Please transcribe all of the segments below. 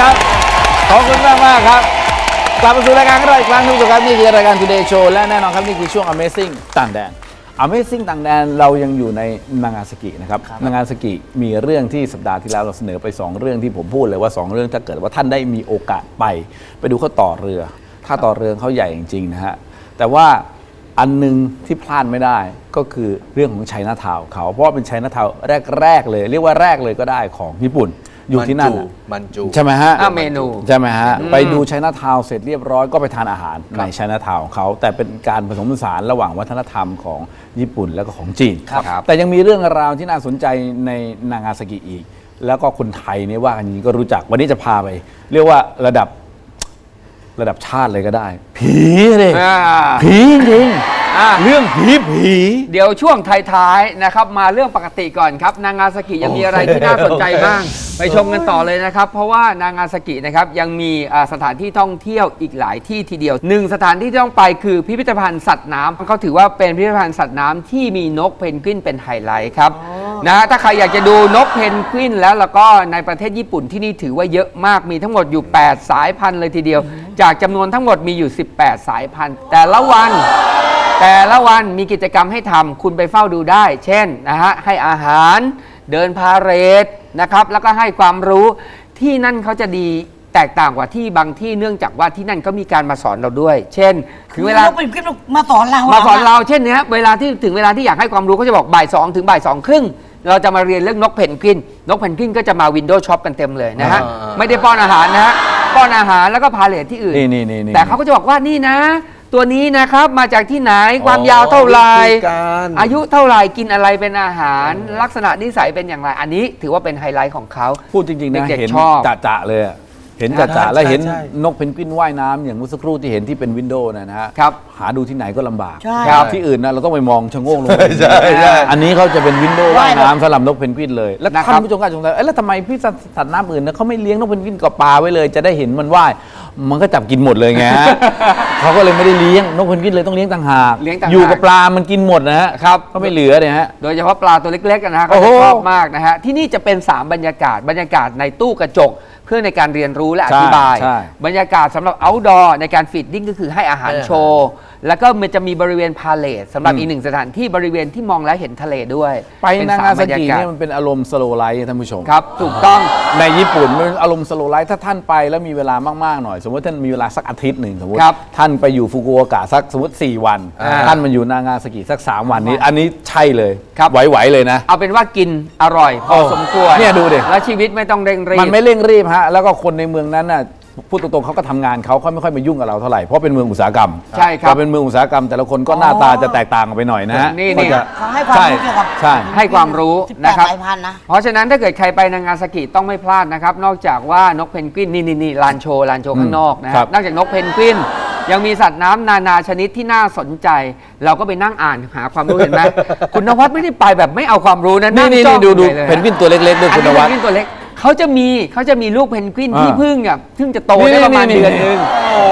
ครับ ขอบคุณมากมากๆครับ กลับมาสู่รายการของเราอีกครั้งหนึงครับนี่คือรายการ Today Show และแน่นอนครับนี่คือช่วง Amazing ต่างแดน Amazing ต่างแดนเรายังอยู่ในนางาสกินะครับ นางาสกิมีเรื่องที่สัปดาห์ที่แล้วเราเสนอไป 2 เรื่องที่ผมพูดเลยว่า 2 เรื่องถ้าเกิดว่าท่านได้มีโอกาสไป ไปดูเขาต่อเรือ ถ้าต่อเรือเขาใหญ่จริงๆนะฮะ แต่ว่าอันหนึงที่พลาดไม่ได้ก็คือเรื่องของชัยนาทาวน์เขา เพราะว่าเป็นชัยนาทาวน์แรก ๆ เลย เรียกว่าแรกเลยก็ได้ของญี่ปุ่น อยู่ที่นั่นน่ะมันจู ใช่ไหมฮะอะเมนู ใช่ไหมฮะไปดูไชน่าทาวน์เสร็จเรียบร้อยก็ไปทานอาหารในไชน่าทาวน์ของเขาแต่เป็นการผสมผสานระหว่างวัฒนธรรมของญี่ปุ่นแล้วก็ของจีน ครับ แต่ยังมีเรื่องราวที่น่าสนใจในนางาซากิอีก แล้วก็คนไทยเนี่ยว่ากันอย่างนี้ก็รู้จักวันนี้จะพาไป เรียกว่าระดับระดับชาติเลยก็ได้ ผีเลยอ่า ผีจริง อะ เรื่องผีผีเดี๋ยวช่วงท้ายๆนะครับ มาเรื่องปกติก่อนครับ นางาซากิยังมีอะไรที่น่าสนใจบ้าง ไปชมกันต่อเลยนะครับ เพราะว่านางาซากินะครับยังมีอ่าสถานที่ท่องเที่ยวอีกหลายที่ทีเดียวหนึ่งสถานที่ที่ต้องไปคือพิพิธภัณฑ์สัตว์น้ำเขาถือว่าเป็นพิพิธภัณฑ์สัตว์น้ำที่มีนกเพนกวินเป็นไฮไลท์ครับนะฮะถ้าใครอยากจะดูนกเพนกวินแล้วแล้วก็ในประเทศญี่ปุ่นที่นี่ถือว่าเยอะมากมีทั้งหมดอยู่ 8 สายพันธุ์เลยทีเดียว จากจำนวนทั้งหมดมีอยู่ 18 สายพันธุ์ แต่ละวัน แต่ละวันมีกิจกรรมให้ทำคุณไปเฝ้าดูได้ เช่นนะฮะให้อาหาร เดินพาเหรดนะครับ แล้วก็ให้ความรู้ที่นั่นเขาจะดีแตกต่างกว่าที่บางที่เนื่องจากว่าที่นั่นก็มีการมาสอนเราด้วย เช่นถึงเวลาคือเป็นคลิปมาสอนเรามามาสอนเราเช่นเนี้ยเวลาที่ถึงเวลาที่อยากให้ความรู้เขาจะบอกบ่ายสองถึงบ่ายสองครึ่งเราจะมาเรียนเรื่องนกเพนกวิน นกเพนกวินก็จะมาวินโดว์ช็อปกันเต็มเลยนะฮะ อ่า ไม่ได้ป้อนอาหารนะฮะ ป้อนอาหารแล้วก็พาเลทที่อื่น นี่นี่นี่นี่ แต่เขาก็จะบอกว่านี่นะ ตัวนี้นะครับมาจากที่ไหนความยาวเท่าไหร่วิธีการอายุเท่าไหร่กินอะไรเป็นอาหาร ลักษณะนิสัยเป็นอย่างไร อันนี้ถือว่าเป็นไฮไลท์ของเขา พูดจริงๆนะเด็กๆเห็นชอบ จะๆเลยอะ เห็นใช่จะๆแล้วเห็นใช่ นกเพนกวินว่ายน้ำอย่างเมื่อสักครู่ที่เห็นที่เป็นวินโดว์นะนะฮะครับหาดูที่ไหนก็ลำบากใช่ครับที่อื่นนะเราต้องไปมองชะโงกลงไปใช่ใช่ อันนี้เขาจะเป็นวินโดว์ว่ายว่ายน้ำสำหรับนกเพนกวินเลย แล้วนะครับ ท่านผู้ชมก็สงสัยเอ้ยแล้วทำไมพี่สัตว์น้ำอื่นนะเขาไม่เลี้ยงนกเพนกวินกับปลาไว้เลย จะได้เห็นมันว่ายมันก็จับกินหมดเลยไงฮะ เขาก็เลยไม่ได้เลี้ยงนกเพนกวินเลยต้องเลี้ยงต่างหากเลี้ยงต่างหาก อยู่กับปลามันกินหมดนะฮะครับก็ไม่เหลือเนี่ยฮะ โดยเฉพาะปลาตัวเล็กๆกันนะฮะโอ้ก็โหจะชอบมากนะฮะที่นี่จะเป็น 3 บรรยากาศบรรยากาศในตู้กระจก เพื่อในการเรียนรู้และอธิบายใช่ บรรยากาศสำหรับ outdoor ในการฟีดดิ้งก็คือให้อาหารโชว์ แล้วก็มันจะมีบริเวณพาเลทสำหรับอืมอีกหนึ่งสถานที่บริเวณที่มองแล้วเห็นทะเลด้วยไปเป็นนางาสมบซารรกิยศเนี่ยมันเป็นอารมณ์สโลไลท์ท่านผู้ชม ครับ ถูกต้อง ในญี่ปุ่นมันเป็นอารมณ์สโลไลท์ถ้าท่านไปแล้วมีเวลามากๆหน่อย สมมติท่านมีเวลาสักอาทิตย์หนึ่งสมมติ ครับท่านไปอยู่ฟุกุโอกะสักสมมติ 4 วัน อ่าท่านมาอยู่นางาสกิสัก 3 วันนี้ อันนี้ใช่เลยครับ ไหวๆเลยนะ เอาเป็นว่ากินอร่อยพอโอ้สมควรเนี่ยดูดิ และชีวิตไม่ต้องเร่งรีบ มันไม่เร่งรีบฮะ แล้วก็คนในเมืองนั้นน่ะ พูดตรงๆเขาก็ทำงานเขาเขาไม่ค่อยมายุ่งกับเราเท่าไหร่เพราะเป็นเมืองอุตสาหกรรมใช่ครับพอเป็นเมืองอุตสาหกรรม แต่ละคนก็หน้าตาจะแตกต่างกันไปหน่อยนะฮะนี่ก็นี่จะเขาให้ความรู้เกี่ยวกับใช่ ให้ความรู้สิบแปนะดครับสายพันธุ์นะ เพราะฉะนั้นถ้าเกิดใครไปนางาซากิต้องไม่พลาดนะครับ นอกจากว่านกเพนกวินนี่นี่นี่ลานโชว์ลานโชว์ข้างนอกนะคครัรับบนอกจากนกเพนกวิน ยังมีสัตว์น้ำนานาชนิดที่น่าสนใจ เราก็ไปนั่งอ่านหาความรู้เห็นไหม คุณนวัดไม่ได้ไปแบบไม่เอาความรู้นะนี่งนี่จ้องนี่ดูดูใหญ่ลยเพนกวินตัวเล็กๆด้วยอันคุณนนี้เพวันดกวินตัวเล็ก เขาจะมีเขาจะมีลูกเพนกวินที่อ่า เพิ่งอะเพิ่งจะโตนี่ได้ประมาณนี่นี่เดือนนึง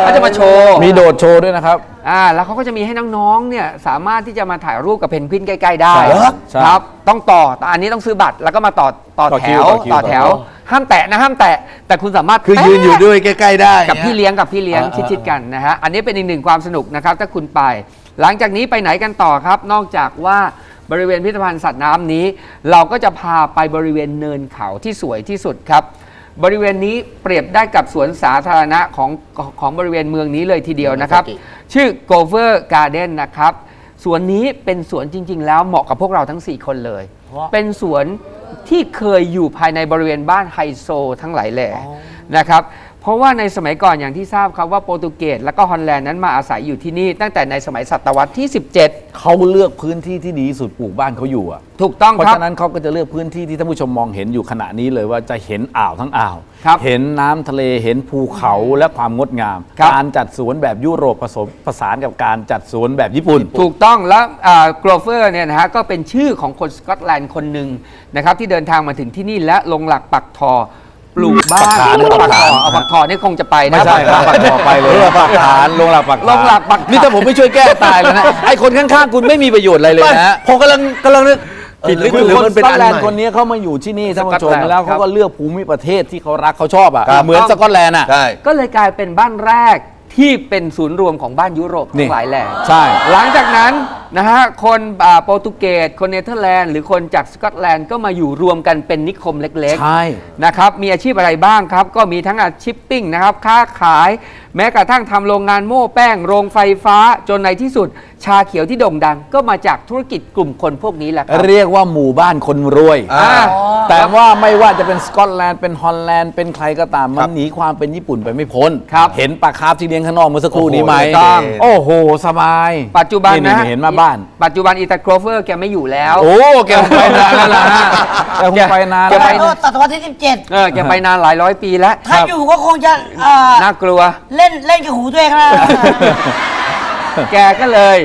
เขาจะมาโชว์มีโดดโชว์ด้วยนะครับ อ่าแล้วเขาก็จะมีให้น้องๆเนี่ยสามารถที่จะมาถ่ายรูปกับเพนกวินใกล้ๆได้ใช่ครับใช่ครับต้องต่อแต่อันนี้ต้องซื้อบัตรแล้วก็มาต่อต่อต่อแถคิววต่อคิวต่อแถว ต่อคิวห้ามแตะนะห้ามแตะแต่คุณสามารถคือยืนอยู่แตะด้วยใกล้ ๆ ได้กับพี่เลี้ยงกับพี่เลี้ยงอ่าชิดๆกันนะฮะ อันนี้เป็นอีกหนึ่งความสนุกนะครับ ถ้าคุณไป หลังจากนี้ไปไหนกันต่อครับ นอกจากว่า บริเวณพิพิธภัณฑ์สัตว์น้ำนี้ เราก็จะพาไปบริเวณเนินเขาที่สวยที่สุดครับ บริเวณนี้เปรียบได้กับสวนสาธารณะของของบริเวณเมืองนี้เลยทีเดียวนะครับ ชื่อ g o v e r Garden นะครับสวนนี้เป็นสวนจริง ๆ แล้วเหมาะกับพวกเราทั้ง 4 คนเลยเพราะเป็นสวนที่เคยอยู่ภายในบริเวณบ้านไฮโซทั้งหลายแหล่นะครับ เพราะว่าในสมัยก่อนอย่างที่ทราบครับว่าโปรตุเกสและก็ฮอลแลนด์นั้นมาอาศัยอยู่ที่นี่ ตั้งแต่ในสมัยศตวรรษที่ 17 เขาเลือกพื้นที่ที่ดีที่สุดปลูกบ้านเขาอยู่อะถูกต้องเพราะครับ ฉะนั้นเขาก็จะเลือกพื้นที่ที่ท่านผู้ชมมองเห็นอยู่ขณะนี้เลยว่าจะเห็นอ่าวทั้งอ่าว ครับเห็นน้ำทะเลเห็นภูเขาและความงดงาม ครับ การจัดสวนแบบยุโรปผสมผสานกับการจัดสวนแบบญี่ปุ่น ถูกต้องแล้วกรเฟอร์เนี่ยนะฮะก็เป็นชื่อของคนสกอตแลนด์คนหนึ่งนะครับที่เดินทางมาถึงที่นี่และลงหลักปักทอ ปลูกบ้านปักฐานปักปักทฐาอนเอาปักถอนี่คงจะไปนะไม่ใช่ครับปักต่อไปเลยปักฐานลงหลักปักฐานลงหลักปักนี่ถ้าผมไม่ช่วยแก้ตายเลยนะไอ้คนข้างๆคุณไม่มีประโยชน์อะไรเลยนะผมกำลังกำลังนึกผิดหรือคือหรือคนมันสเป็นกอัตนแลใหนม่ ด์คนนี้เขามาอยู่ที่นี่ท่านผู้ชมสกอตแลนด์แล้วเขาก็เลือกภูมิประเทศที่เขารักเขาชอบอะครับ เหมือนสกอตแลนด์อะ ใช่ ก็เลยกลายเป็นบ้านแรก ที่เป็นศูนย์รวมของบ้านยุโรปนี่ ทั้งหลายแหล่ใช่ หลังจากนั้นนะฮะคนอ่าโปรตุเกสคนเนเธอร์แลนด์หรือคนจากสกอตแลนด์ก็มาอยู่รวมกันเป็นนิคมเล็กใช่ๆนะครับมีอาชีพอะไรบ้างครับ ก็มีทั้งอาชีพปิ้งนะครับ ค้าขาย แม้กระทั่งทำโรงงานโม่แป้ง โรงไฟฟ้าจนในที่สุด ชาเขียวที่โด่งดัง ก็มาจากธุรกิจกลุ่มคนพวกนี้แหละครับ เรียกว่าหมู่บ้านคนรวย อ่า แต่ว่าไม่ว่าจะเป็นสกอตแลนด์เป็นฮอลแลนด์เป็นใครก็ตาม มันหนีความเป็นญี่ปุ่นไปไม่พ้น ครับเห็นปลาคาร์ฟที่เลี้ยงข้างนอกเมื่อสักครู่นี้ไหมโอ้โหถูกต้อง โอ้โห สบายปัจจุบันนะเห็นมาบ้าน ปัจจุบันอีตาโครเฟอร์แกไม่อยู่แล้ว โอ้แกคงไปนานแล้วล่ะฮะแกคงไปนานแกแล้วไปก็ศตวรรษที่สิบเจ็ดเออแกไปนานหลายร้อยปีแล้วถ้าอยู่ก็คงจะเอ่อน่ากลัว เล่นเล่นกับหูตัวเองนะ แกก็เลย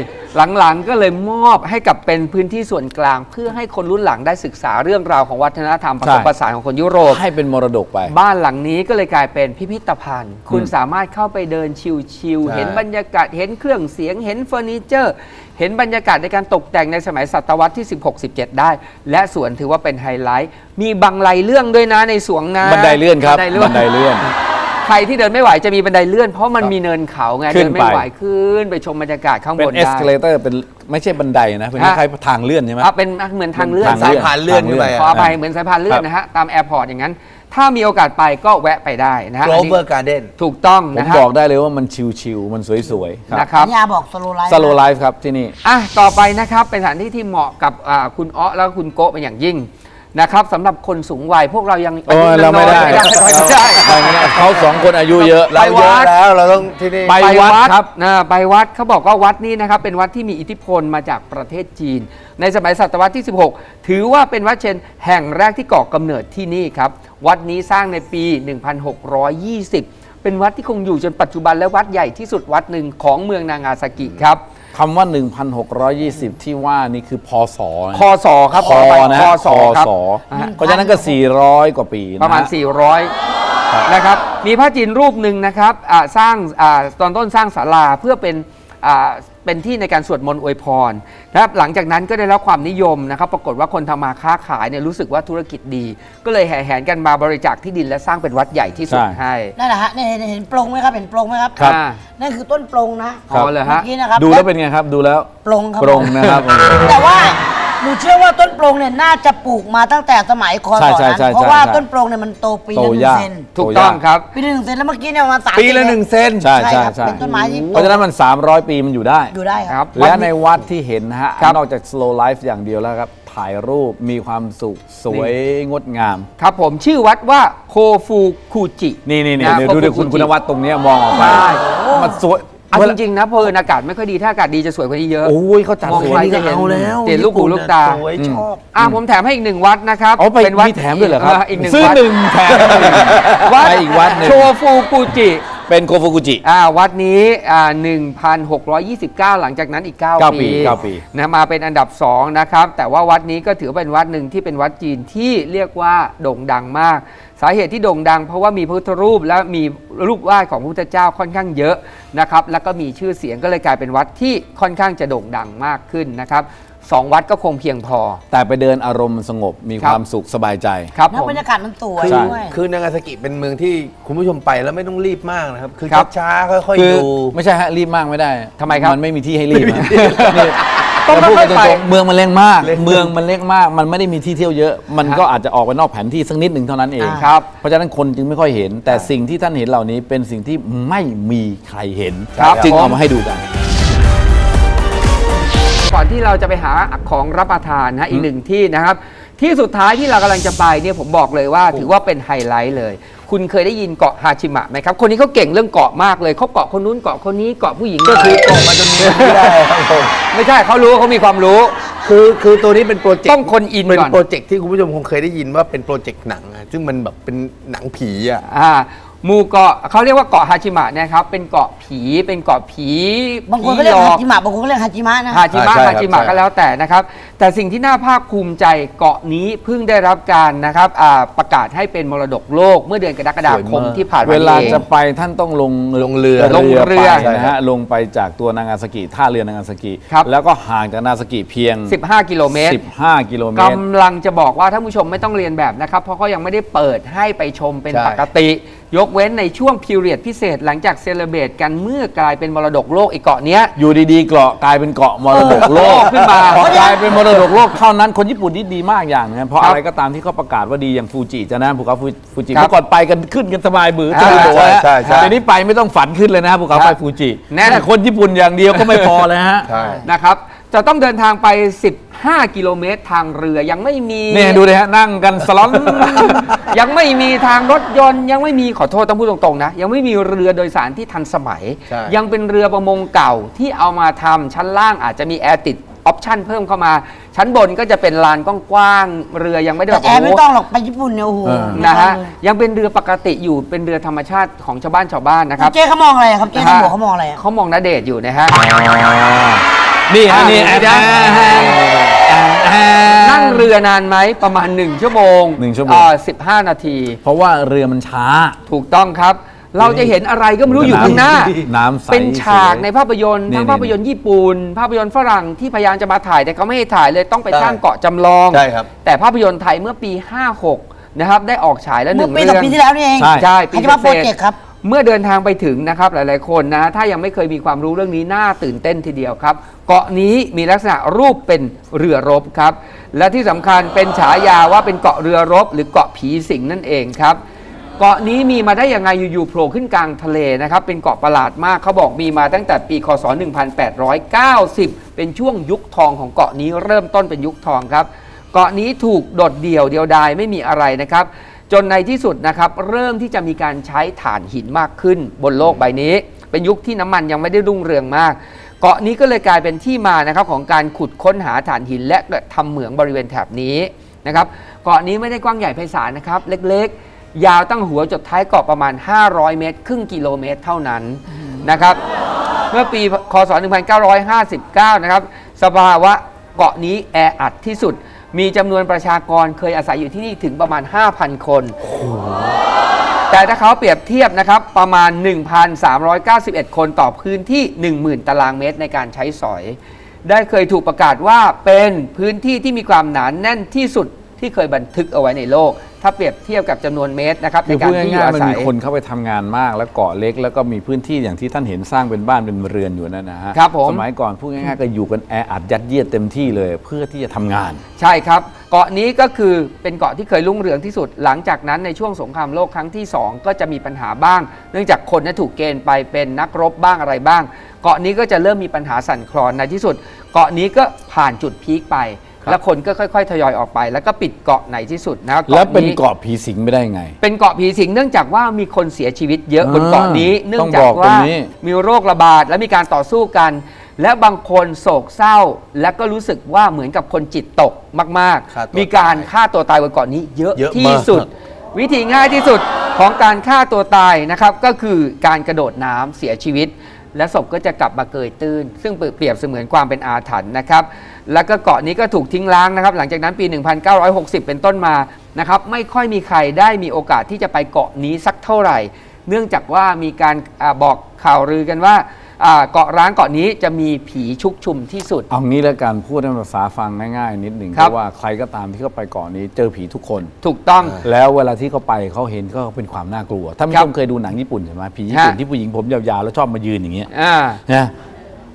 หลังๆก็เลยมอบให้กับเป็นพื้นที่ส่วนกลาง เพื่อให้คนรุ่นหลังได้ศึกษาเรื่องราวของวัฒนธรรมผสมผสานของคนยุโรป ให้เป็นมรดกไป บ้านหลังนี้ก็เลยกลายเป็นพิพิธภัณฑ์ คุณสามารถเข้าไปเดินชิลใช่ ๆ เห็นบรรยากาศเห็นเครื่องเสียงเห็นเฟอร์นิเจอร์ เห็นบรรยากาศในการตกแต่งในสมัยศตวรรษที่ 16-17 ได้ และสวนถือว่าเป็นไฮไลท์มีบังไลเรื่องด้วยนะในสวนนะบันไดเลื่อนครับบันไดเลื่อน บันไดเลื่อน ใครที่เดินไม่ไหวจะมีบันไดเลื่อน เพราะมันมีเนินเขาไงขึ้เดินนไป ไม่ไหวขึ้นไปชมบรรยากาศข้างเป็บนนเอสได้คาเลเตอร์เป็นไม่ใช่บันไดนะเป็นฮะคล้ายๆทางเลื่อนใช่ไหม อะเป็นเหมือนทางเลื่อนทางสายผ่านเลื่อนขึ้นไปขออะอภัยเหมือนสายพานเลื่อนนะฮะตามแอร์พอร์ตอย่างนั้น ถ้ามีโอกาสไปก็แวะไปได้นะฮะอันนี้ Clover Garden ถูกต้องผมนะฮะบอกได้เลยว่ามันชิวๆมันสวยๆนะครับ ยาบอกสโลไลฟ์สโลไลฟ์ครับที่นี่ อะต่อไปนะครับเป็นสถานที่ที่เหมาะกับอ่าคุณอ้อแล้วก็คุณโกะเป็นอย่างยิ่ง นะครับสำหรับคนสูงวัยพวกเรายังโอ้ยเราไม่ได้ อายุน้อยไม่ได้ไม่ได้ไปไม่ได้เขาสองคนอายุเยอะเราไปวัเยดอะแล้วเราต้องที่นี่ ไปวัดครับนะไปวัดเขาบอกว่าวัดนี้นะครับเป็นวัดที่มีอิทธิพลมาจากประเทศจีน ในสมัยศตวรรษที่ 16 ถือว่าเป็นวัดเชนแห่งแรกที่ก่อกำเนิดที่นี่ครับ วัดนี้สร้างในปี 1620 เป็นวัดที่คงอยู่จนปัจจุบันและวัดใหญ่ที่สุดวัดหนึ่งของเมืองนางาซากิครับ คำว่า 1,620 ที่ว่านี่คือพศนะคศครับคขอไปนะคฮะศครับคอ่าเพราะฉะนั้นก็ 400 กว่าปีนประมาณ ฮ 400 นะครับ มีพระจีนรูปหนึ่งนะครับอ่าสร้างอาตอนต้นสร้างศาลาเพื่อเป็นอ่า เป็นที่ในการสวดมนต์อวยพรนะครับหลังจากนั้นก็ได้รับความนิยมนะครับปรากฏว่าคนทำมาค้าขายเนี่ยรู้สึกว่าธุรกิจดี ก็เลยแห่แหนกันมาบริจาคที่ดินและสร้างเป็นวัดใหญ่ที่สุดใช่ให้นั่นแหละฮะเนี่ยเห็นเห็นปรงไหมครับเห็นปรงไหมครับครับอ่านั่นคือต้นปรงนะอ๋อเหรอฮะเมื่อกี้นะครับดูแล้วเป็นไงครับดูแล้วปรงครับปรงนะครับแต่ว่า หนูเชื่อว่าต้นปรงเนี่ยน่าจะปลูกมาตั้งแต่สมัยคอใช่สอใช่นั้นใช่เพราะว่าใช่ต้นปรงเนี่ยมันโตปีโตละหนึ่งยาก เซนถูกต้องครับ ปีละหนึ่งเซนแล้วเมื่อกี้เนี่ยประมาณสามปีละหนึ่งเซน ใช่ใช่ใช่ครับใช่เป็นต้นไม้ที่โตเพราะฉะนั้นมัน 300 ปีมันอยู่ได้ อยู่ได้คครัรับ บ และในวัดที่เห็นนะฮะ ครับ นอกจาก slow life อย่างเดียวแล้วครับ ถ่ายรูปมีความสุขสวยงดงาม ครับผมชื่อวัดว่าโคฟูคูจิ นี่นี่นี่ะเดี๋ยวโคดูฟูดิคุณจิคุณวัดตรงเนี้ยมองออกไปใช่ มันสวย เอาจริงๆนะเพลินอากาศไม่ค่อยดีถ้าอากาศดีจะสวยกว่านี้เยอะ โอ้ยเขาจัดมองสวไปยจะเห็นเอาแล้วเห็นลูกหูลูกตา สวยชอบอะผมแถมให้อีกหนึ่งวัดนะครับเอาไปเป็นวัดมีแถมด้วยเหรอครับอีกหนึ่งซื้อวัดหนึ่งแถมหนึ่งวัดไปอีกวัดหนึ่ง โชฟูกุจิ เป็นโคฟุกุจิ อ่าวัดนี้อ่า1,629 หลังจากนั้นอีกเก้า9ปีปีเก้าปี นะมาเป็นอันดับ 2 นะครับ แต่ว่าวัดนี้ก็ถือเป็นวัดหนึ่งที่เป็นวัดจีนที่เรียกว่าโด่งดังมาก สาเหตุที่โด่งดัง เพราะว่ามีพระพุทธรูปและมีรูปวาดของพระพุทธเจ้าค่อนข้างเยอะนะครับ แล้วก็มีชื่อเสียงก็เลยกลายเป็นวัดที่ค่อนข้างจะโด่งดังมากขึ้นนะครับสองวัดก็คงเพียงพอ แต่ไปเดินอารมณ์สงบมีคครับวามสุขสบายใจ ครับแล้วผม บรรยากาศมันสวยคือด้วย คือนางาซากิเป็นเมืองที่คุณผู้ชมไปแล้วไม่ต้องรีบมากนะครับ คือครับ ช้าๆค่อยคือๆดู ไม่ใช่ฮะรีบมากไม่ได้ทำไมครับ มันไม่มีที่ให้รีบอะนี่ ต้องพูดค่กัอนยๆไปตรงๆเมืองมันเล็กมากเมืองมันเล็กมาก มันไม่ได้มีที่เที่ยวเยอะ มันก็อาจจะออกไปนอกแผนที่สักนิดหนึ่งเท่านั้นเองอ่า ครับ เพราะฉะนั้นคนจึงไม่ค่อยเห็น แต่สิ่งที่ท่านเห็นเหล่านี้เป็นสิ่งที่ไม่มีใครเห็น ครับจึงผมเอามาให้ดูกัน ก่อนที่เราจะไปหาของรับประทานนะอีกหนึ่งที่นะครับ ที่สุดท้ายที่เรากำลังจะไปเนี่ยผมบอกเลยว่าถือว่าเป็นไฮไลท์เลย คุณเคยได้ยินเกาะฮาชิมะไหมครับ คนนี้เขาเก่งเรื่องเกาะมากเลยเขาเกาะคนนู้นเกาะคนนี้เกาะผู้หญิงก็คือตกมาจนมีไม่ได้ครับผมไม่ใช่เขารู้เขามีความรู้ คือคือตัวนี้เป็นโปรเจกต์ต้องคนอินเป็นก่อนโปรเจกต์ที่คุณผู้ชมคงเคยได้ยินว่าเป็นโปรเจกต์หนังอะซึ่งมันแบบเป็นหนังผีอะ อ่า หมู่เกาะเขาเรียกว่าเกาะฮาจิมะเนะครับเป็นเกาะผีเป็นเกาะผีบางคนผีก็เรียกหลอฮากจิมะบางคนก็เรียกฮาจิมะนะ ฮาจิมะใช่ครับฮาจิมะใช่ ก็แล้วแต่นะครับ แต่สิ่งที่น่าภาคภูมิใจเกาะนี้เพิ่งได้รับการนะครับอ่าประกาศให้เป็นมรดกโลกเมื่อเดือนกรกฎาคมที่ผ่านมาเวลานี้เอง จะไปท่านต้องลงลงเรือลงเรือไปนะฮะลงไปจากตัวนางาซากิท่าเรือนางาซากิ ครับ แล้วก็ห่างจากนางาซากิเพียง 15 กิโลเมตร 15 กิโลเมตร กำลังจะบอกว่าท่านผู้ชมไม่ต้องเรียนแบบนะครับ เพราะเขายังไม่ได้เปิดให้ไปชมเป็นใช่ ปกติ ยกเว้นในช่วงพิเรียดพิเศษหลังจากเซเลเบตกันเมื่อกลายเป็นมรดกโลกอีกเกาะเนี้ย อยู่ดีๆเกาะกลายเป็นเกาะมรดกโลกเออขึ้นมาพอกลายเป็นมรดกโลกเท่านั้นคนญี่ปุ่นนี่ดีมากอย่างนะเพราะครับอะไรก็ตามที่เขาประกาศว่าดีอย่างฟูจิจะนะภูเขาฟูจิครับเมื่อก่อนไปกันขึ้นกันสบายบือใช่จะบอกว่าใช่ใช่เดี๋ยวนี้ไปไม่ต้องฝันขึ้นเลยนะภูเขาไฟฟูจิแน่นแค่คนญี่ปุ่นอย่างเดียวก็ไม่พอเลยฮะใช่นะครับ จะต้องเดินทางไป 15 กิโลเมตรทางเรือยังไม่มีเนี่ยดูเลยฮะนั่งกันสล็อตยังไม่มีทางรถยนต์ยังไม่มีขอโทษต้องพูดตรงๆนะ ยังไม่มีเรือโดยสารที่ทันสมัย ใช่ ยังเป็นเรือประมงเก่าที่เอามาทำชั้นล่างอาจจะมีแอร์ติดออปชั่นเพิ่มเข้ามา ชั้นบนก็จะเป็นลานกว้างๆเรือยังไม่ได้แต่แบบแอร์ไม่โโห ต้องหรอกไปญี่ปุ่นเนี่ยโอ้โหเออนะฮะไม่ต้องเลยยังเป็นเรือปกติอยู่เป็นเรือธรรมชาติของชาวบ้านชาวบ้านนะครับเจ๊เขามองอะไรอะครับเจ๊ตำรวจเขามองอะไรอะเขามองนาเดชน์อยู่นะฮะ นี่ฮะนี่อ่าแอนั่นั่งเรือนานไหมประมาณ 1 ชั่วโมงหนึ่งชั่วโมง อ่า15 นาที เพราะว่าเรือมันช้า ถูกต้องครับ เราจะเห็นอะไรก็ไม่รู้อยู่ข้างหน้า น้ำใสเป็นฉากสวยในภาพยนตร์นี่ทั้งนี่ภาพยนตร์ญี่ปุ่นภาพยนตร์ฝรั่งที่พยายามจะมาถ่ายแต่เขาไม่ให้ถ่ายเลยต้องไปใช่สร้างเกาะจำลอง ใช่ครับ แต่ภาพยนตร์ไทยเมื่อปี 56 นะครับ ได้ออกฉายแล้วหเมื่นึ่องปีเรื่สอองงปีที่แล้วนี่เองใช่ ใช่ปีฮาจิมะเศโปรษเจกต์ครับ เมื่อเดินทางไปถึงนะครับหลายๆคนนะถ้ายังไม่เคยมีความรู้เรื่องนี้น่าตื่นเต้นทีเดียวครับ เกาะนี้มีลักษณะรูปเป็นเรือรบครับ และที่สำคัญเป็นฉายาว่าเป็นเกาะเรือรบ หรือเกาะผีสิงนั่นเองครับเกาะนี้มีมาได้ยังไงอยู่ๆโผล่ขึ้นกลางทะเลนะครับ เป็นเกาะประหลาดมากเขาบอกมีมาตั้งแต่ปีคศ 1890 เป็นช่วงยุคทองของเกาะนี้เริ่มต้นเป็นยุคทองครับ เกาะนี้ถูกโดดเดี่ยวเดียวดายไม่มีอะไรนะครับ จนในที่สุดนะครับเริ่มที่จะมีการใช้ถ่านหินมากขึ้นบนโลกใบนี้ เป็นยุคที่น้ำมันยังไม่ได้รุ่งเรืองมาก เกาะนี้ก็เลยกลายเป็นที่มานะครับของการขุดค้นหาถ่านหิน และทำเหมืองบริเวณแถบนี้นะครับเกาะนี้ไม่ได้กว้างใหญ่ไพศาลนะครับเล็กๆ ยาวตั้งหัวจดท้ายเกาะประมาณ 500 เมตร ครึ่งกิโลเมตรเท่านั้นนะครับ เมื่อปีคศ 1959 นะครับ สภาวะเกาะนี้แออัดที่สุด มีจำนวนประชากรเคยอาศัยอยู่ที่นี่ถึงประมาณ 5,000 คน แต่ถ้าเขาเปรียบเทียบนะครับประมาณ 1,391 คนต่อพื้นที่ 10,000 ตารางเมตรในการใช้สอย ได้เคยถูกประกาศว่าเป็นพื้นที่ที่มีความหนานแน่นที่สุดที่เคยบันทึกเอาไว้ในโลก ถ้าเปรียบเทียบกับจำนวนเมตรนะครับคืในอการพูดที่อยู่ง่ายๆอามันศัมีย คนเข้าไปทำงานมาก แล้วเกาะเล็กแล้วก็มีพื้นที่อย่างที่ท่านเห็นสร้างเป็นบ้านเป็นเรือนอยู่นั่นนะฮะครับผม สมัยก่อนพูดง่ายๆก็อยู่กันแออัดยัดเยียดเต็มที่เลย เพื่อที่จะทำงาน ใช่ครับ เกาะนี้ก็คือเป็นเกาะที่เคยรุ่งเรืองที่สุด หลังจากนั้นในช่วงสงครามโลกครั้งที่ 2 ก็จะมีปัญหาบ้าง เนื่องจากคนนั้นถูกเกณฑ์ไปเป็นนักรบบ้างอะไรบ้าง เกาะนี้ก็จะเริ่มมีปัญหาสั่นคลอนในที่สุด เกาะนี้ก็ผ่านจุดพีคไป แล้วคนก็ค่อยๆทยอยออกไป แล้วก็ปิดเกาะในที่สุดนะแล้วเป็นนี้เกาะผีสิงไม่ได้ไง เป็นเกาะผีสิงเนื่องจากว่ามีคนเสียชีวิตเยอะบนเกาะนี้อ่าเนื่องต้องจากบอกตรว่างนี้มีโรคระบาดและมีการต่อสู้กัน และบางคนโศกเศร้า และก็รู้สึกว่าเหมือนกับคนจิตตกมากฆ่าตัวๆมีการตายฆ่าตัวตายบนเกาะนี้ เยอะเยอะที่มากสุด วิธีง่ายที่สุดของการฆ่าตัวตายนะครับก็คือการกระโดดน้ำเสียชีวิต และศพก็จะกลับมาเกยตื้น ซึ่งเปรียบเสมือนความเป็นอาถรรพ์นะครับ แล้วก็เกาะนี้ก็ถูกทิ้งร้างนะครับ หลังจากนั้นปี 1960 เป็นต้นมานะครับไม่ค่อยมีใครได้มีโอกาสที่จะไปเกาะนี้สักเท่าไหร่ เนื่องจากว่ามีการอาบอกข่าวลือกันว่าอ่าเกาะร้างเกาะนี้จะมีผีชุกชุมที่สุด เอางี้แล้วกันพูดให้ภาษาฟังง่ายๆ นิดหนึ่งครัเพบราะว่าใครก็ตามที่เข้าไปเกาะนี้เจอผีทุกคน ถูกต้อง แล้วเวลาที่เขาไปเขาเห็นก็เป็นความน่ากลัวท่านผู้ครัชบมเคยดูหนังญี่ปุ่นใช่ไหมผีญี่ปุ่นฮะที่ผู้หญิงผมยาวๆแล้วชอบมายืนอย่างเงี้ยอ่านะ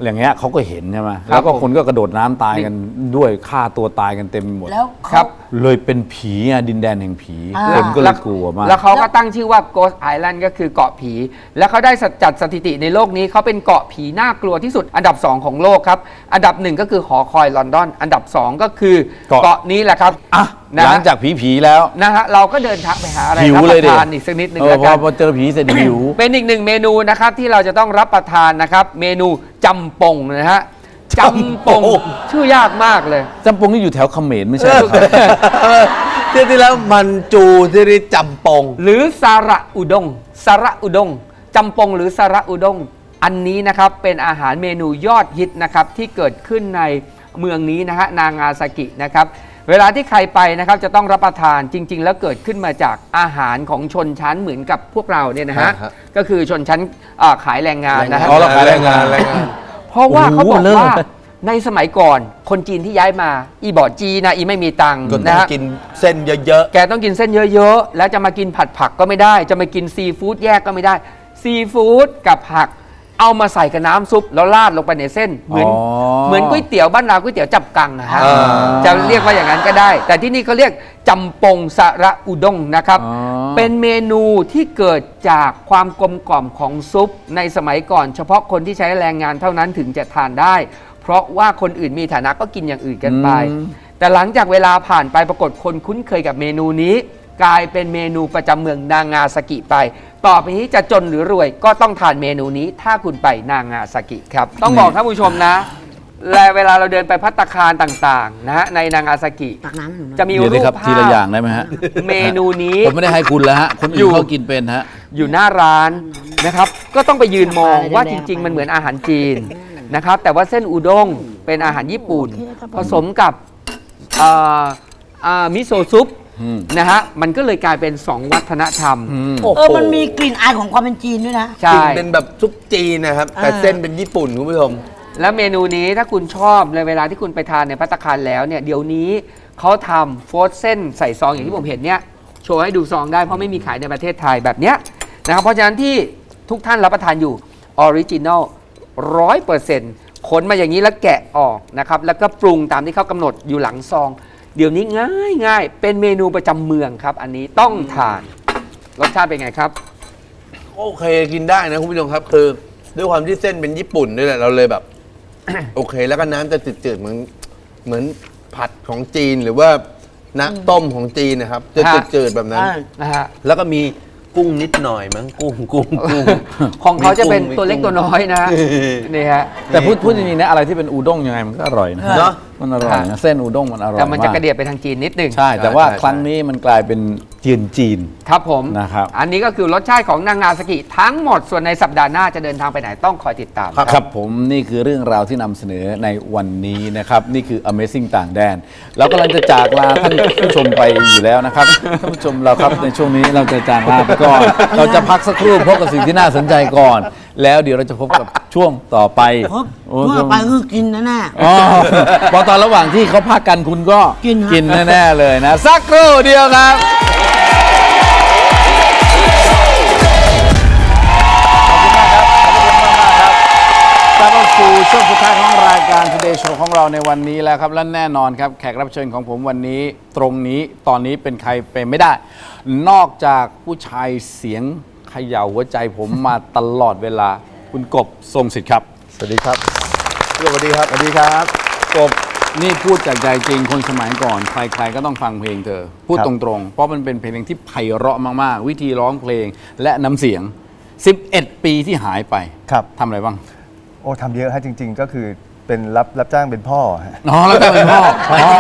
อย่างเงี้ยเขาก็เห็นใช่ไหมครับแล้วก็ผมคนก็กระโดดน้ำตายกันด้วยฆ่าตัวตายกันเต็มไปหมด แล้วครัเขาบเลยเป็นผีอะดินแดนแห่งผีอ่า คนก็เลยกลัวมาก แล้วเขาก็ตั้งชื่อว่า Ghost Island ก็คือเกาะผี แล้วเขาได้จัดสถิติในโลกนี้เขาเป็นเกาะผีน่ากลัวที่สุดอันดับ 2 ของโลกครับ อันดับหนึ่งก็คือหอคอยลอนดอน อันดับ 2 ก็คือเกาะ เกาะนี้แหละครับอะนะหลัฮะงจากผีผีๆแล้ว นะฮะเราก็เดินทางไปหาอะไรหิวรับเลยปดิระทานอีกสักนิดหนึ่งเออแล้วพอกัน พอเจอผีเสร็จหิว เป็นอีกหนึ่งเมนูนะครับที่เราจะต้องรับประทานนะครับ เมนู จำปงนะฮะจำปงจำปง ชื่อยากมากเลย จำปงนี่อยู่แถวเขมรไม่ใช่เหรอครับจเที่ยวที่แล้วมันจูที่ได้จำปง หรือสาระอุดงสาระอุดงจำปงหรือสาระอุดง อันนี้นะครับเป็นอาหารเมนูยอดฮิตนะครับที่เกิดขึ้นในเมืองนี้นะฮะนางาซากินะครับ เวลาที่ใครไปนะครับจะต้องรับประทานจริง ๆ แล้วเกิดขึ้นมาจากอาหารของชนชั้นเหมือนกับพวกเราเนี่ยนะฮะอ่าฮะ ก็คือชนชั้นอ่าขายแรงงานนะฮะ อ๋อเราขายแรงงานแรงงาน เพราะว่าเขาบอกโอ้โหเลิศ ว่าในสมัยก่อนคนจีนที่ย้ายมา อีบอดจีนนะอีไม่มีตังค์ก็ต้อนะงฮะกินเส้นเยอะ แกต้องกินเส้นเยอะๆ แล้วจะมากินผัดผักก็ไม่ได้ จะมากินซีฟู้ดแยกก็ไม่ได้ ซีฟู้ดกับผัก เอามาใส่กับน้ำซุปแล้วราดลงไปในเส้นเหมือน อ๋อเหมือนก๋วยเตี๋ยวบ้านเราก๋วยเตี๋ยวจับกังนะฮะอ่าจะเรียกว่าอย่างนั้นก็ได้ แต่ที่นี่เขาเรียกจำปงสะระอุด้งนะครับ อ๋อ เป็นเมนูที่เกิดจากความกลมกล่อมของซุปในสมัยก่อน เฉพาะคนที่ใช้แรงงานเท่านั้นถึงจะทานได้ เพราะว่าคนอื่นมีฐานะก็กินอย่างอื่นกันไป อืม แต่หลังจากเวลาผ่านไปปรากฏคนคุ้นเคยกับเมนูนี้ กลายเป็นเมนูประจำเมืองนางาซากิไป ต่อไปนี้จะจนหรือรวยก็ต้องทานเมนูนี้ ถ้าคุณไปนางาซากิครับ ต้องบอกท่านผู้ชมนะ และเวลาเราเดินไปพัตตาคารต่างๆนะฮะในนางาซากิตักน้ำให้หนูหน่อย จะมีเดี๋ยวรูนี้ปครับภาทีละอย่างพได้ไหมฮะเมนูนี้ ผมไม่ได้ให้คุณแล้วฮะคนอยู่อื่นเขากินเป็นฮะ อยู่หน้าร้านนะครับ ก็ต้องไปยืนมองว่าจริง ๆ มันเหมือนอาหารจีนนะครับ แต่ว่าเส้นอุด้งเป็นอาหารญี่ปุ่น ผสมกับอ่าอ่ามิโซะซุปอืม นะฮะมันก็เลยกลายเป็น2วัฒนธรรมอืมโอ้โหเออมันมีกลิ่นอายของความเป็นจีนด้วยนะใช่กินเป็นแบบซุปจีนนะครับ แต่อ่าเส้นเป็นญี่ปุ่นคุณผู้ชม แล้วเมนูนี้ถ้าคุณชอบในเวลาที่คุณไปทานในพัตตาคารแล้วเนี่ยเดี๋ยวนี้เขาทำโฟร์เส้นใส่ซองอย่างที่ผมเห็นเนี่ยโชว์ให้ดูซองได้เพราะไม่มีขายในประเทศไทยแบบเนี้ยนะครับเพราะฉะนั้นที่ทุกท่านรับประทานอยู่ออริจินอลร้อยเปอร์เซ็นต์ขนมาอย่างนี้แล้วแกะออกนะครับแล้วก็ปรุงตามที่เขากำหนดอยู่หลังซอง เดี๋ยวนี้ง่ายง่ายๆเป็นเมนูประจำเมืองครับ อันนี้ต้องทาน รสชาติเป็นไงครับ โอเคกินได้นะคุณผู้ชมครับ คือด้วยความที่เส้นเป็นญี่ปุ่นด้วยแหละเราเลยแบบ โอเค แล้วก็น้ำจะจืดๆเหมือนเหมือนผัดของจีนหรือว่าน้ำต้มของจีนนะครับ จะฮะ จืดๆแบบนั้น อ่า นะฮะ แล้วก็มี กุ้งนิดหน่อยมั้งกุ้งกุ้งกุ้ง ของเขาจะเป็นมีตัวเล็กตัวน้อยนะฮะนี่ฮะ แต่พูดพูดจริงๆนะอะไรที่เป็นอูด้งยังไงมันก็อร่อยนะเนอะ มันอร่อยนะเส้นอูด้งมันอร่อยแต่มันจะากกระเดียดไปทางจีนนิดหนึ่งใช่ แต่ว่าใช่ใช่ ครั้งนี้มันกลายเป็น จีนจีน ครับผมนะครับอันนี้ก็คือรสชาติของนางงาสกิทั้งหมดส่วนในสัปดาห์หน้าจะเดินทางไปไหนต้องคอยติดตามครับผมนี่คือเรื่องราวที่นำเสนอในวันนี้นะครับ นี่คือ Amazing ต่างแดน เรากำลังจะจากลาท่านผู้ชมไปอยู่แล้วนะครับท่านผู้ชมเราครับในช่วงนี้เราจะจากลาไปก่อน เราจะพักสักครู่พบกับสิ่งที่น่าสนใจก่อน แล้วเดี๋ยวเราจะพบกับช่วงต่อไปครบโอ้ทั่วไปคือกินนะแน่อ๋อพอตอนระหว่างที่เขาพักกันคุณก็กินฮะ กินแน่ๆเลยนะ สักครู่เดียวครับ ช่วงสุดท้ายของรายการ Today Show ของเราในวันนี้แล้วครับ และแน่นอนครับ แขกรับเชิญของผมวันนี้ตรงนี้ตอนนี้เป็นใครเป็นไม่ได้ นอกจากผู้ชายเสียงเขย่าหัวใจผมมาตลอดเวลา คุณกบทรงสิทธิ์ครับ สวัสดีครับสวัสดีครับสวัสดีครับ กบนี่พูดจากใจจริงคนสมัยก่อน ใครๆก็ต้องฟังเพลงเธอ พูดครับตรงๆ เพราะมันเป็นเพลงที่ไพเราะมากๆ วิธีร้องเพลงและน้ำเสียง 11 ปีที่หายไปครับทำอะไรบ้าง โอ้ทำเยอะฮะจริง ๆ ก็คือเป็นรับรับจ้างเป็นพ่อฮะอ๋อแล้วแต่เป็นพ่ออ๋อ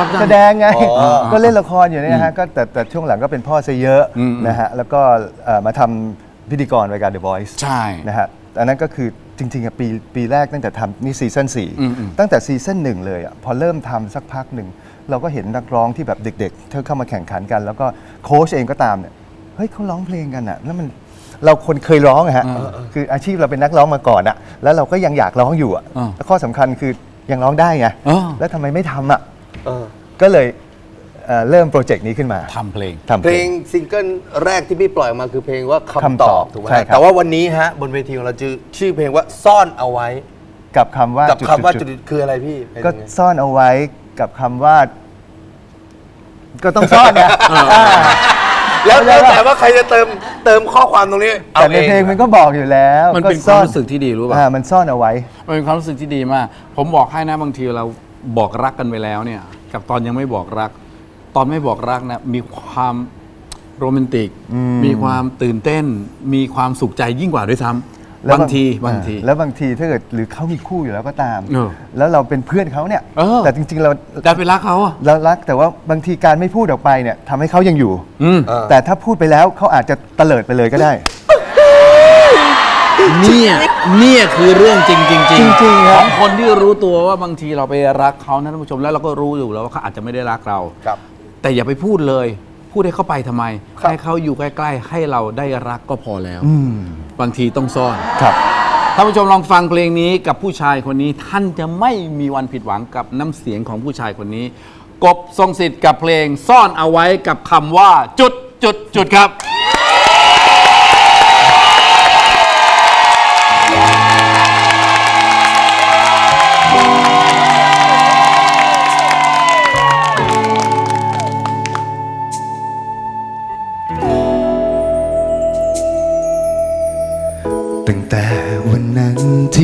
รับจ้าง แสดงไงอ๋อก็เล่นละครอยู่เนี่ยฮะก็แต่แต่ช่วงหลังก็เป็นพ่อซะเยอะอืมนะฮะแล้วก็เอ่อมาทำพิธีกรรายการ The Voice ใช่นะฮะอันนั้นก็คือจริงๆอะปีปีแรกตั้งแต่ทำนี่ซีซั่นอืมอืม 4ตั้งแต่ซีซั่นหนึ่งเลยอะพอเริ่มทำสักพักหนึ่ง เราก็เห็นนักร้องที่แบบเด็กๆเธอเข้ามาแข่งขันกัน แล้วก็โค้ชเองก็ตามเนี่ยเฮ้ยเขาร้องเพลงกันอะแล้วมัน เราคนเคยร้องอะฮะคืออาชีพเราเป็นนักร้องมาก่อนอะแล้วเราก็ยังอยากร้องอยู่อะอ่าแล้วข้อสำคัญคือยังร้องได้ไงอ่า แล้วทำไมไม่ทำอะเออก็เลยเอ่อเริ่มโปรเจกต์นี้ขึ้นมาทำเพลง ทำเพลงซิงเกิลแรกที่พี่ปล่อยออกมาคือเพลงว่าคำคำตตออบบถูกไหมใช่ครับ แต่ว่าวันนี้ฮะบนเวทีของเราจะชื่อเพลงว่าซ่อนเอาไว้ กับคำว่ากับจุดคำว่าๆๆจุดๆคืออะไรพี่เป็นก็ยังไงซ่อนเอาไว้กับคำว่า ก็ต้องซ่อนไงอ่า แล้วแล้วแต่ว่าใครจะเติมเติมข้อความตรงนี้เอาแต่ในเองเพลงมันก็บอกอยู่แล้วมันเป็นซ่อความรู้สึกที่ดีรู้ป่ะอ่ามันซ่อนเอาไว้ มันเป็นความรู้สึกที่ดีมาก ผมบอกให้นะบางทีเราบอกรักกันไปแล้วเนี่ย กับตอนยังไม่บอกรัก ตอนไม่บอกรักนะมีความโรแมนติกอืมมีความตื่นเต้น มีความสุขใจยิ่งกว่าด้วยซ้ำ แล้วบางทีบางทีแล้วบางทีถ้าเกิดหรือเขามีคู่อยู่แล้วก็ตาม เออแล้วเราเป็นเพื่อนเขาเนี่ย เออ แต่จริง ๆ เราดันไปรักเขาอะเรารักแต่ว่าบางทีการไม่พูดออกไปเนี่ยทำให้เขายังอยู่ อืมแต่ถ้าพูดไปแล้วเขาอาจจะเตลิดไปเลยก็ได้ เนี่ยเนี่ยคือเรื่องจริงจริงจริงๆครับของคนที่รู้ตัวว่าบางทีเราไปรักเขานะท่านผู้ชมแล้วเราก็รู้อยู่แล้วว่าเขาอาจจะไม่ได้รักเรา ครับ แต่อย่าไปพูดเลย พูดให้เขาไปทำไมครับให้เขาอยู่ใกล้ ๆ ให้เราได้รักก็พอแล้วอืม บางทีต้องซ่อน ครับ ท่านผู้ชมลองฟังเพลงนี้กับผู้ชายคนนี้ ท่านจะไม่มีวันผิดหวังกับน้ำเสียงของผู้ชายคนนี้ กบทรงสิทธิ์กับเพลงซ่อนเอาไว้กับคำว่าจุดจุดจุดครับ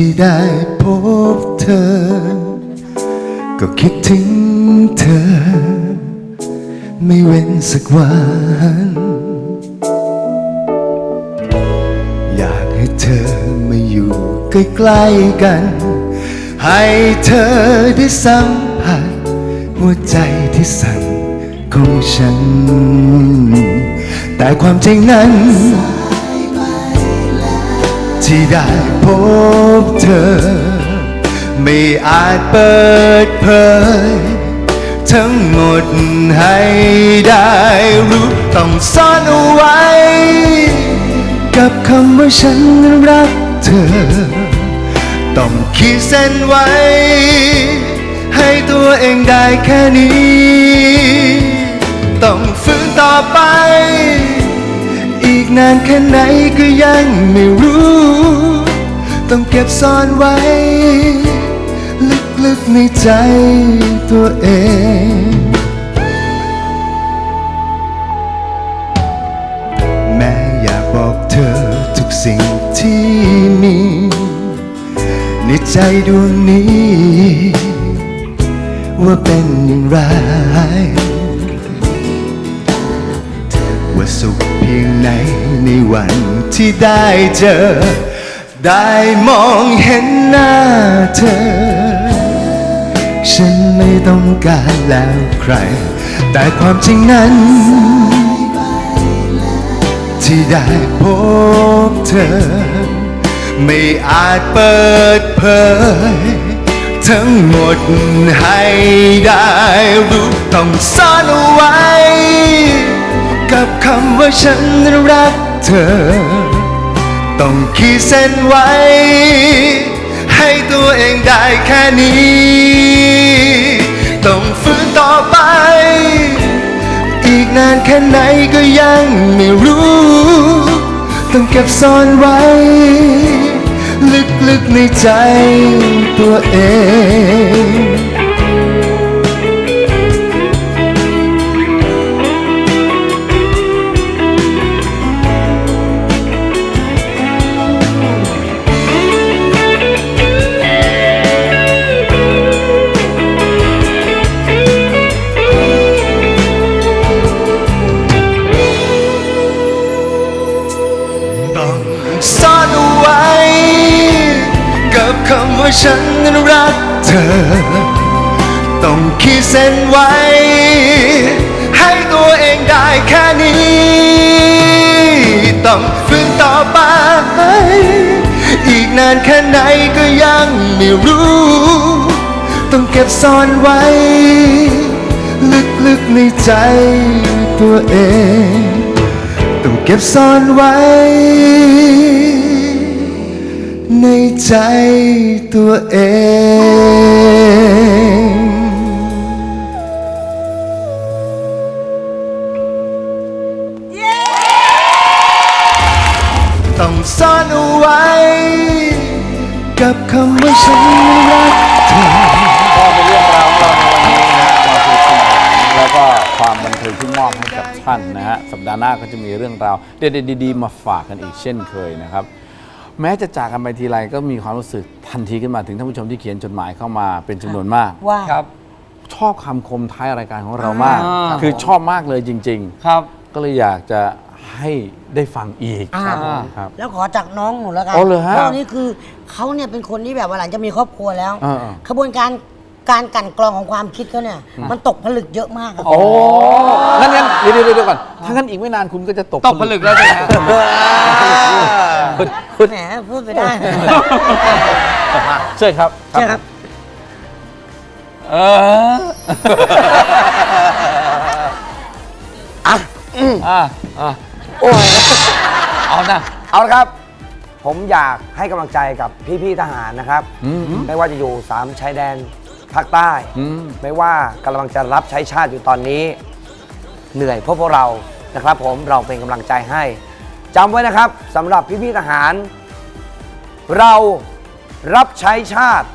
ที่ได้พบเธอ ก็คิดถึงเธอ ไม่เว้นสักวัน อยากให้เธอมาอยู่ใกล้ๆกัน ให้เธอได้สัมผัส หัวใจที่สั่นของฉัน แต่ความจริงนั้น ที่ได้พบเธอ ไม่อาจเปิดเผย ทั้งหมดให้ได้รู้ต้องซ่อนเอาไว้ กับคำว่าฉันรักเธอ ต้องขีดเส้นไว้ ให้ตัวเองได้แค่นี้ ต้องฝืนต่อไป อีกนานแค่ไหนก็ยังไม่รู้ ต้องเก็บซ่อนไว้ ลึกๆในใจตัวเองแม้อยากบอกเธอทุกสิ่งที่มีในใจดวงนี้ ว่าเป็นอย่างไร พียงไหนในวันที่ได้เจอ ได้มองเห็นหน้าเธอ ฉันไม่ต้องการแล้วใคร แต่ความจริงนั้น ที่ได้พบเธอ ไม่อาจเปิดเผย ทั้งหมดให้ได้รู้ต้องซ่อนเอาไว้ กับคำว่าฉันรักเธอ ต้องขีดเส้นไว้ ให้ตัวเองได้แค่นี้ ต้องฝืนต่อไป อีกนานแค่ไหนก็ยังไม่รู้ ต้องเก็บซ่อนไว้ ลึกๆในใจตัวเองต้อง คำว่าฉันนั้นรักเธอ ต้องขีดเส้นไว้ ให้ตัวเองได้แค่นี้ ต้องฝืนต่อไป อีกนานแค่ไหนก็ยังไม่รู้ ต้องเก็บซ่อนไว้ ลึกๆในใจตัวเอง ต้องเก็บซ่อนไว้ ในใจตัวเองต้องซ่อนเอาไว้ กับคำว่าฉันรักเธอก็เป็นเรื่องราวของเราในวันนี้นะฮะความสนุกสนานแล้วก็ความบันเทิงที่มอบให้กับท่านนะฮะสัปดาห์หน้าก็จะมีเรื่องราวเด็ดๆดีๆมาฝากกันอีกเช่นเคยนะครับ แม้จะจากกันไปทีไรก็มีความรู้สึกทันทีขึ้นมาถึงท่านผู้ชมที่เขียนจดหมายเข้ามาเป็นจำนวนมาก ว่า ครับ ชอบคำคมท้ายรายการของเรามาก อ่า คือชอบมากเลยจริง ครับ ๆ ก็เลยอยากจะให้ได้ฟังอีกอ่า ครับ แล้วขอจากน้องหนูแล้วกันอ๋อเหรอฮะพราะนี่คือเขาเนี่ยเป็นคนที่แบบว่าหลังจะมีครอบครัวแล้วอ่าขบวนการการกลันกรองของความคิดเขาเนี่ย มันตกผลึกเยอะมากครับโอ้งั้นงั้นเดี๋ยวเดี๋ยวเดี๋ยวก่อนถ้างั้นอีกไม่นานคุณก็จะตกตกผลึกแล้วใช่ไหมฮะ แหมพูดไปได้ เชิญครับใช่ครับ เอออะอะเอานะเอาละครับ ผมอยากให้กำลังใจกับพี่ๆทหารนะครับอืมไม่ว่าจะอยู่สามชายแดนภาคใต้อืมไม่ว่ากำลังจะรับใช้ชาติอยู่ตอนนี้ เหนื่อยเพราะพวกเรานะครับ ผมเราเป็นกำลังใจให้ จำไว้นะครับสำหรับพี่ๆทหาร เรารับใช้ชาติ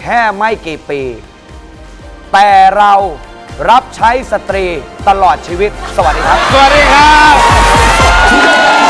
แค่ไม่กี่ปี แต่เรารับใช้สตรีตลอดชีวิต สวัสดีครับ สวัสดีครับ